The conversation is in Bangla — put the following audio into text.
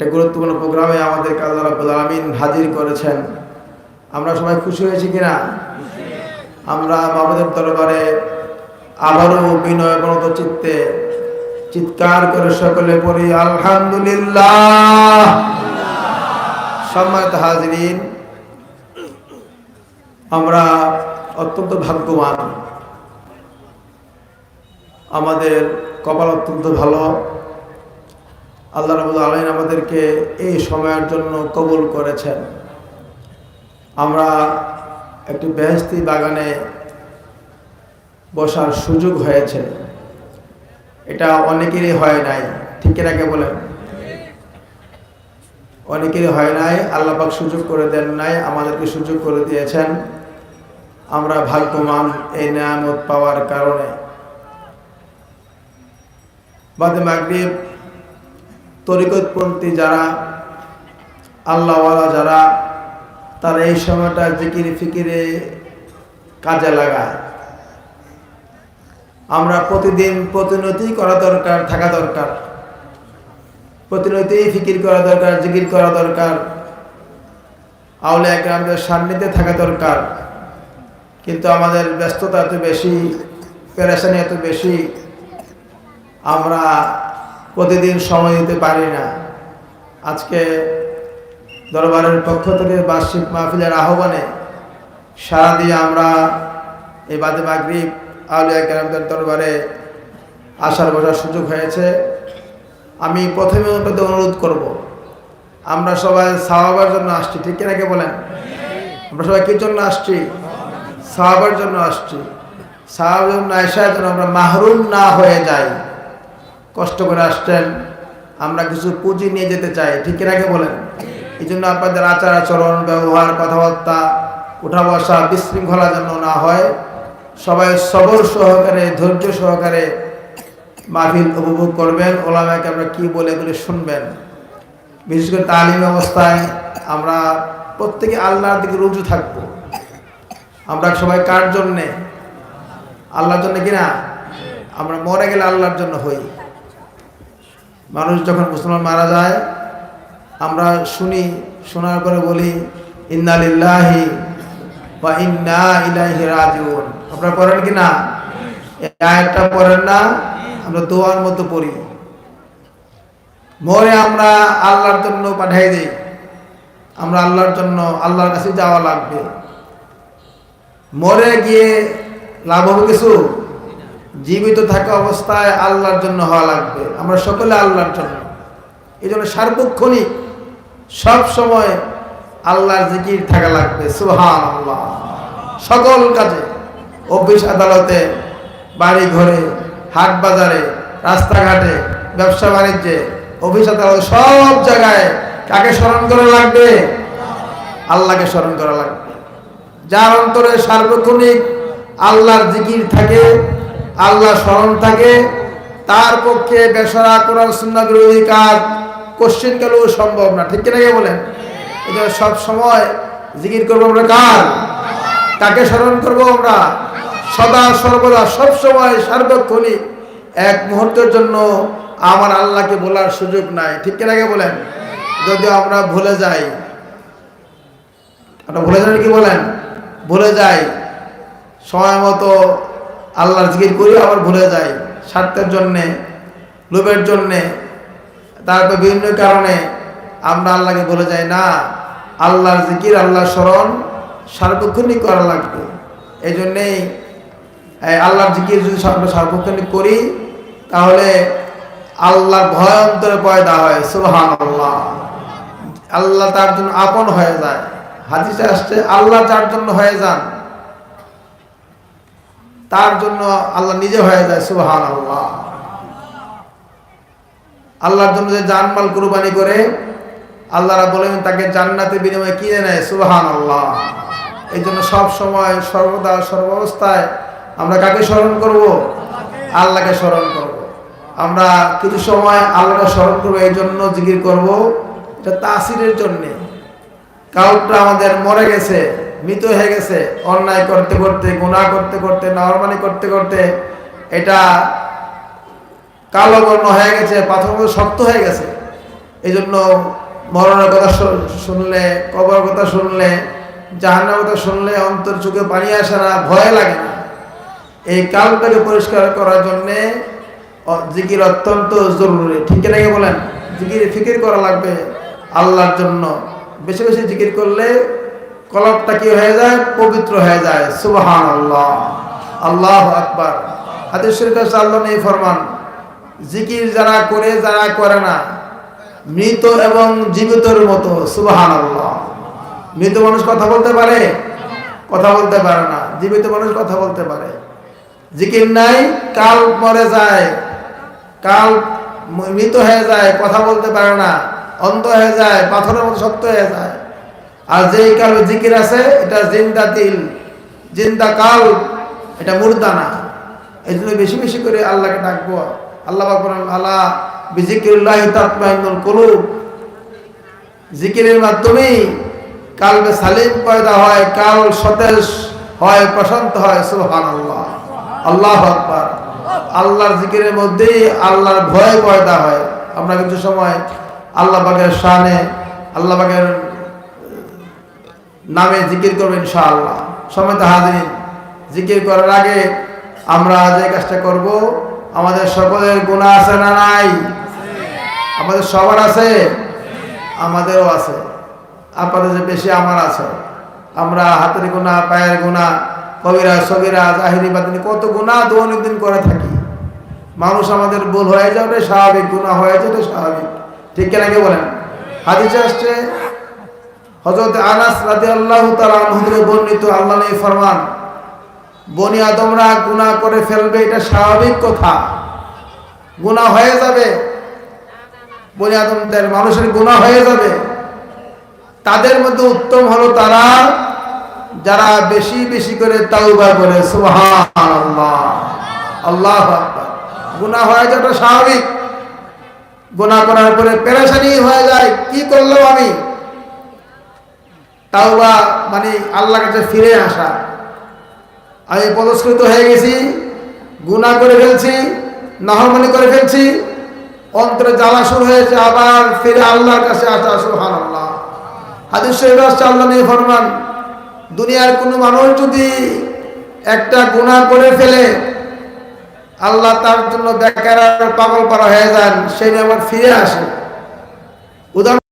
একটা গুরুত্বপূর্ণ প্রোগ্রামে আমাদের আল্লাহ রাব্বুল আলামিন হাজির করেছেন। আমরা সবাই খুশি হয়েছি কিনা? আমরা বাবাদের দরবারে আবারও বিনয় গণত চিত্তে চিৎকার করে সকলে পড়ি, আলহামদুলিল্লাহ। সম্মানিত হাজরিন, আমরা অত্যন্ত ভাগ্যবান। আমাদের কপাল অত্যন্ত ভালো। আল্লাহ রাবুল আলহিন আমাদেরকে এই সময়ের জন্য কবুল করেছেন। আমরা একটি বেহস্তি বাগানে বসার সুযোগ হয়েছে। এটা অনেকেরই হয় নাই। ঠিক রাখে বলেন? অনেকেরই হয় নাই। আল্লাপাক সুযোগ করে দেন নাই, আমাদেরকে সুযোগ করে দিয়েছেন। আমরা ভাগ্যমান এই নিয়ামত পাওয়ার কারণে। বাদে মাগরিব তরিকতপন্থী যারা, আল্লাহওয়ালা যারা, তারা এই সময়টা জিকির ফিকিরে কাজে লাগায়। আমরা প্রতিদিন প্রতিনতি করা দরকার, থাকা দরকার। প্রতিনতি ফিকির করা দরকার, জিকির করা দরকার। আউলে একরামদের সান্নিধ্যে থাকা দরকার। কিন্তু আমাদের ব্যস্ততা এত বেশি, পেরেশানি এত বেশি। আমরা প্রতিদিন সময় দিতে পারি না। আজকে দরবারের পক্ষ থেকে বার্ষিক মাহফিলের আহ্বানে সারা দিয়ে আমরা এই বাদে মাগরিব আউলিয়া কেরামদের দরবারে আসার বসার সুযোগ হয়েছে। আমি প্রথমে আপনাদের অনুরোধ করব। আমরা সবাই সাহাবার জন্য আসছি, ঠিক কিনাকে বলেন? আমরা সবাই কির জন্য আসছি? সাহাবার জন্য আসছি। সাহাবার জন্য আসার জন্য আমরা মাহরুম না হয়ে যাই। কষ্ট করে আসছেন। আমরা কিছু পুঁজি নিয়ে যেতে চাই, ঠিক রাখে বলেন? এই জন্য আপনাদের আচার আচরণ, ব্যবহার, কথাবার্তা, উঠা বসা, বিশৃঙ্খলা যেন না হয়, সবাই সবর সহকারে, ধৈর্য সহকারে মাহফিল উপভোগ করবেন। ওলামাকে আমরা কি বলে এগুলি শুনবেন। বিশেষ করে তালিম অবস্থায় আমরা প্রত্যেকে আল্লাহর দিকে রুজু থাকব। আমরা সবাই কার জন্যে? আল্লাহর জন্য কিনা আমরা মরে গেলে আল্লাহর জন্য হই। মানুষ যখন মুসলমান মারা যায়, আমরা শুনি, শোনার পরে বলি ইন্নালিল্লাহি বা ইন্না ইলাইহি রাজিউন। আপনারা পড়েন কি না? আয়াতটা পড়েন না, আমরা দোয়ার মতো পড়ি। মরে আমরা আল্লাহর জন্য পাঠাই দিই। আমরা আল্লাহর জন্য, আল্লাহর কাছে যাওয়া লাগবে। মরে গিয়ে লাভ হবে কিছু? জীবিত থাকা অবস্থায় আল্লাহর জন্য হওয়া লাগবে। আমরা সকলে আল্লাহর জন্য। এই জন্য সার্বক্ষণিক সব সময় আল্লাহর জিকির থাকা লাগবে। সুহান আল্লাহ সকল কাজে অফিস, আদালতে, বাড়ি ঘরে, হাট বাজারে, রাস্তাঘাটে, ব্যবসা বাণিজ্যে, অফিস, আদালত, সব জায়গায় কাকে স্মরণ করা লাগবে? আল্লাহকে স্মরণ করা লাগবে। যার অন্তরে সার্বক্ষণিক আল্লাহর জিকির থাকে আল্লাহ স্মরণ থাকে। তার পক্ষে বেসরা, কোরআন সুন্না বিরোধী কাজ কোশ্চেন গেলেও সম্ভব না। ঠিক কিনা বলেন? এটা সব সময় জিকির করব আমরা কার? কাকে স্মরণ করব আমরা? সদা, সর্বদা, সব সময় সার্বক্ষণিক এক মুহূর্তের জন্য আমার আল্লাহকে বলার সুযোগ নাই। ঠিক কিনা বলেন? যদি আমরা ভুলে যাই। আমরা ভুলে যাই কি বলেন? ভুলে যাই। সময় মতো আল্লাহর জিকির করি, আবার ভুলে যাই। স্বার্থের জন্যে, লোভের জন্যে তারপর বিভিন্ন কারণে আমরা আল্লাহকে বলে যাই না। আল্লাহর জিকির, আল্লাহর স্মরণ সার্বক্ষণিক করা লাগবে। এই জন্যেই আল্লাহর জিকির যদি আমরা সার্বক্ষণিক করি, তাহলে আল্লাহর ভয় অন্তরে পয়দা হয় সুবহান আল্লাহ আল্লাহ তার জন্য আপন হয়ে যায়। হাদিসে আসছে, আল্লাহ যার জন্য হয়ে যান তার জন্য আল্লাহ নিজে হয়ে যায় সুবহান আল্লাহ আল্লাহর জন্য যে জানমাল কুরবানি করে আল্লাহরা বলেন তাকে জান্নাতে বিনিময়ে কিনে নেয় সুবহান আল্লাহ এই জন্য সব সময় সর্বদা সর্বাবস্থায় আমরা কাকে স্মরণ করব? আল্লাহকে স্মরণ করব। আমরা কিছু সময় আল্লাহকে স্মরণ করব, এই জন্য জিকির করব তাসিরের জন্যে। কাউটা আমাদের মরে গেছে মৃত হয়ে গেছে। অন্যায় করতে করতে গুণা করতে করতে নরমানি করতে করতে এটা কালো বর্ণ হয়ে গেছে পাথর শক্ত হয়ে গেছে। এই জন্য মরণের কথা শুনলে কবর কথা শুনলে জাহান্নার কথা শুনলে অন্তর চোখে পানি আসে না, ভয় লাগে না। এই কালটাকে পরিষ্কার করার জন্যে জিকির অত্যন্ত জরুরি। ঠিক নাকি বলেন? জিকির, ফিকির করা লাগবে আল্লাহর জন্য। বেশি বেশি জিকির করলে কলবটা কি হয়ে যায়? পবিত্র হয়ে যায়। সুবহান আল্লাহ আল্লাহ আকবার। হাদিস শরীফ আল্লাহ নেই ফরমান, জিকির যারা করে যারা করে না, মৃত এবং জীবিতর মতো। সুবহান আল্লাহ মৃত মানুষ কথা বলতে পারে? কথা বলতে পারে না। জীবিত মানুষ কথা বলতে পারে। জিকির নাই, কাল মরে যায়। কাল মৃত হয়ে যায়, কথা বলতে পারে না। অন্ধ হয়ে যায়, পাথরের মতো শক্ত হয়ে যায়। আর যেই কাল জিকির আছে, এটা জিন্দা তিল জিন্দা কাল, এটা মুর্দা না এই জন্য বেশি বেশি করে আল্লাহকে ডাকবো। আল্লাহ আল্লাহ বিজিকিরুল্লাহ তাতমাইনুল কুলুব। জিকিরের মাধ্যমেই কালবে সালিম পয়দা হয়, কাল সতেজ হয়, প্রশান্ত হয় সুহান আল্লাহ আল্লাহ আকবার। আল্লাহর জিকিরের মধ্যেই আল্লাহর ভয় পয়দা হয়। আমরা কিছু সময় আল্লাহ বাগের শানে, আল্লাহ বাগের নামে জিকির করব ইনশাআল্লাহ। সমেত হাজির। জিকির করার আগে আমরা যে কাজটা করব, আমাদের সকলের গুণা আছে না নাই? আমাদের সবার আছে? আমাদেরও আছে। আপনাদের যে বেশি আমার আছে। আমরা হাতের গুণা পায়ের গুণা কবিরা, সবিরা, জাহিরি বাদিনী কত গুণা দৈনন্দিন করে থাকি। মানুষ আমাদের ভুল হয়ে যাবে, স্বাভাবিক গুণা হয়ে যাবে, স্বাভাবিক। ঠিক কেন কি বলেন? হাদিসে আসছে হজরত আনাস রাজি আল্লাহ তালা বর্ণিত আল্লাহ ফরমান, বনি আদমরা গুণা করে ফেলবে, এটা স্বাভাবিক কথা। গুণা হয়ে যাবে। বনি আদমদের মানুষের গুণা হয়ে যাবে। তাদের মধ্যে উত্তম হলো তারা যারা বেশি বেশি করে তাওবা করে, সুবহানাল্লাহ। আল্লাহ গুনাহ হয়ে যাওয়াটা স্বাভাবিক। গুনাহ করার পরে পেরেশানি হয়ে যায়। কি করলাম আমি? তাওবা মানে আল্লাহর কাছে ফিরে আসা। আমি পদস্কৃত হয়ে গেছি, গুনাহ করে ফেলছি নাহরমানি করে ফেলছি, অন্তরে জ্বালা শুরু হয়েছে, আবার ফিরে আল্লাহর কাছে আসা সুহান আল্লাহ হাদিস শরীফে আল্লাহ নিয়ে ফরমান, দুনিয়ার কোনো মানুষ যদি একটা গুনাহ করে ফেলে, আল্লাহ তার জন্য বেকার পাগল পারা হয়ে যান সেই আবার ফিরে আসে।